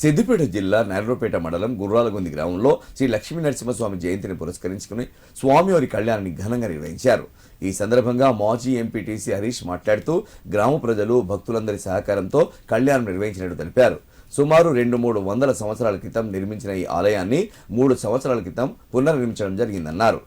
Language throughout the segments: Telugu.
సిద్దిపేట జిల్లా నర్రోపేట మండలం గుర్రాలగొంది గ్రామంలో శ్రీ లక్ష్మీ నరసింహస్వామి జయంతిని పురస్కరించుకుని స్వామివారి కళ్యాణాన్ని ఘనంగా నిర్వహించారు. ఈ సందర్భంగా మాజీ ఎంపీటీసీ హరీష్ మాట్లాడుతూ గ్రామ ప్రజలు భక్తులందరి సహకారంతో కళ్యాణం నిర్వహించినట్టు తెలిపారు. సుమారు రెండు మూడు వందల సంవత్సరాల క్రితం నిర్మించిన ఈ ఆలయాన్ని మూడు సంవత్సరాల క్రితం పునర్నిర్మించడం జరిగిందన్నారు.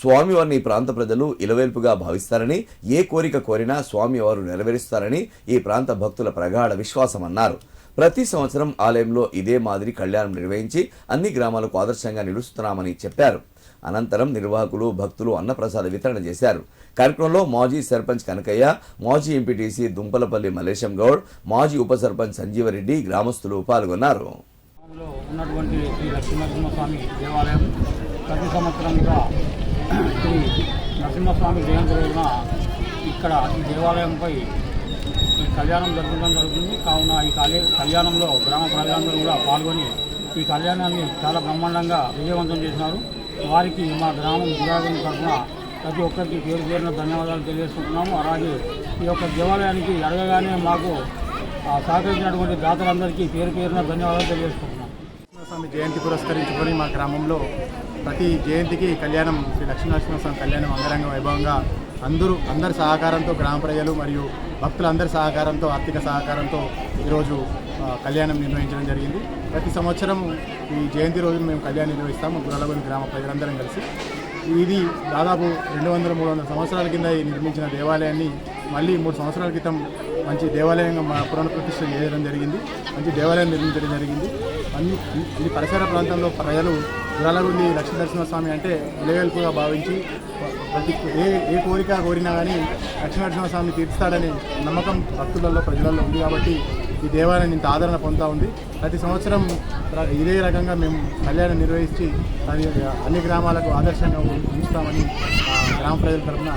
స్వామివారిని ప్రాంత ప్రజలు ఇలవేల్పుగా భావిస్తారని ఏ కోరిక కోరినా స్వామివారు నెరవేరుస్తారని ఈ ప్రాంత భక్తుల ప్రగాఢ విశ్వాసమన్నారు. ప్రతి సంవత్సరం ఆలయంలో ఇదే మాదిరి కళ్యాణం నిర్వహించి అన్ని గ్రామాలకు ఆదర్శంగా నిలుస్తున్నామని చెప్పారు. అనంతరం నిర్వాహకులు భక్తులు అన్నప్రసాద వితరణ చేశారు. కార్యక్రమంలో మాజీ సర్పంచ్ కనకయ్య మాజీ ఎంపీటీసీ దుంపలపల్లి మలేశం గౌడ్ మాజీ ఉప సర్పంచ్ సంజీవరెడ్డి గ్రామస్తులు పాల్గొన్నారు. ఉన్నటువంటి శ్రీ లక్ష్మీనరసింహస్వామి దేవాలయం ప్రతి సంవత్సరంగా శ్రీ నరసింహస్వామి జయంతి రోజున ఇక్కడ ఈ దేవాలయంపై ఈ కళ్యాణం జరగడం జరుగుతుంది. కావున ఈ కళ్యాణంలో గ్రామ ప్రజలందరూ కూడా పాల్గొని ఈ కళ్యాణాన్ని చాలా బ్రహ్మాండంగా విజయవంతం చేసినారు. వారికి మా గ్రామం గురాగం తరఫున ప్రతి ఒక్కరికి పేరు పేరున ధన్యవాదాలు తెలియజేసుకుంటున్నాము. అలాగే ఈ యొక్క దేవాలయానికి అడగగానే మాకు ఆ, సహకరించినటువంటి దాతలందరికీ పేరు పేరున ధన్యవాదాలు తెలియజేసుకుంటున్నాం స్వామి జయంతి పురస్కరించుకొని మా గ్రామంలో ప్రతి జయంతికి కళ్యాణం శ్రీ లక్ష్మీనరసింహస్వామి కళ్యాణం అంగరంగ వైభవంగా అందరూ అందరి సహకారంతో గ్రామ ప్రజలు మరియు భక్తులందరి సహకారంతో ఆర్థిక సహకారంతో ఈరోజు కళ్యాణం నిర్వహించడం జరిగింది. ప్రతి సంవత్సరం ఈ జయంతి రోజున మేము కళ్యాణం నిర్వహిస్తాము గురలగొని గ్రామ ప్రజలందరం కలిసి. ఇది దాదాపు రెండు వందల మూడు వందల సంవత్సరాల కింద ఈ నిర్మించిన దేవాలయాన్ని మళ్ళీ మూడు సంవత్సరాల క్రితం మంచి దేవాలయంగా మా పురాణప్రతిష్ట చేయడం జరిగింది. మంచి దేవాలయం నిర్మించడం జరిగింది. అన్ని ఈ పరిసర ప్రాంతంలో ప్రజలు గురాలగుంది లక్ష్మీ నరసింహస్వామి అంటే విలవేల్పుగా భావించి ప్రతి ఏ ఏ కోరిక కోరినా కానీ లక్ష్మీ నరసింహస్వామి తీర్చుతాడనే నమ్మకం భక్తులలో ప్రజలలో ఉంది కాబట్టి ఈ దేవాలయం ఇంత ఆదరణ పొందుతూ ఉంది. ప్రతి సంవత్సరం ప్ర- ఇదే రకంగా మేము కళ్యాణం నిర్వహించి అన్ని గ్రామాలకు ఆదర్శంగా ఉంచుతామని గ్రామ ప్రజల తరఫున